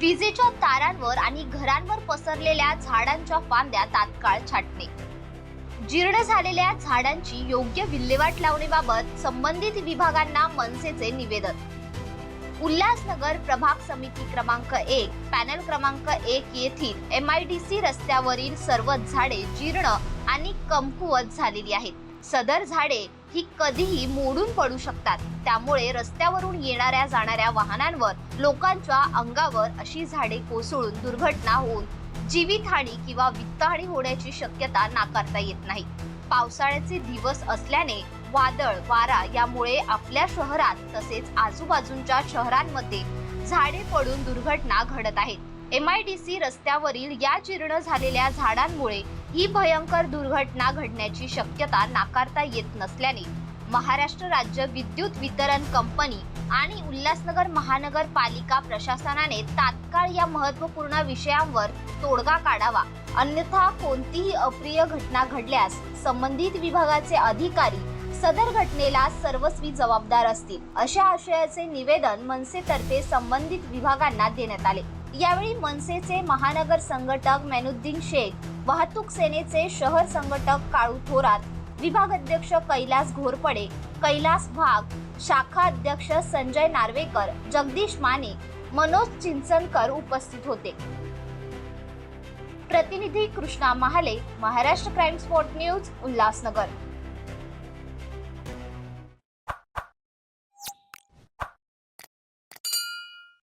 विजेच्या तारांवर आणि घरांवर पसरलेल्या झाडांच्या फांद्या तात्काळ छाटणे. जीर्ण झालेल्या झाडांची योग्य विल्हेवाट लावणीबाबत संबंधित विभागांना मनसेचे निवेदन. उल्हासनगर प्रभाग समिती क्रमांक एक पॅनल क्रमांक एक येथील एम आय डी सी रस्त्यावरील सर्व झाडे जीर्ण आणि कमकुवत झालेली आहेत. सदर झाडे ही कधीही मोडून पडू शकतात. त्यामुळे रस्त्यावरून येणाऱ्या जाणाऱ्या वाहनांवर लोकांच्या अंगावर अशी झाडे कोसळून दुर्घटना होऊन जीवितहानी किंवा वित्तहानी होण्याची शक्यता नाकारता येत नाही. पावसाळ्याचे दिवस असल्याने वादळ वारा यामुळे आपल्या शहरात तसेच आजूबाजूच्या शहरांमध्ये झाडे पडून दुर्घटना घडत आहेत. एम आय डी सी रस्त्यावरील या जीर्ण झालेल्या झाडांमुळे ही भयंकर दुर्घटना घडण्याची शक्यता नाकारता येत नसल्याने महाराष्ट्र राज्य विद्युत वितरण कंपनी आणि उल्हासनगर महानगरपालिका प्रशासनाने तात्काळ या महत्त्वपूर्ण विषयांवर तोडगा काढावा. अन्यथा कोणतीही अप्रिय घटना घडल्यास संबंधित विभागाचे अधिकारी सदर घटनेला सर्वस्वी जबाबदार असतील अशा आशयाचे निवेदन मनसेतर्फे संबंधित विभागांना देण्यात आले. यावेळी मनसेचे महानगर संघटक मेनुद्दीन शेख वाहतूक सेनेचे शहर संघटक काळू थोरात विभाग अध्यक्ष कैलास घोरपडे कैलास भाग शाखा अध्यक्ष संजय नार्वेकर जगदीश माने मनोज चिंचनकर उपस्थित होते. प्रतिनिधी Krishna Mahale Maharashtra crime spot news Ulhasnagar.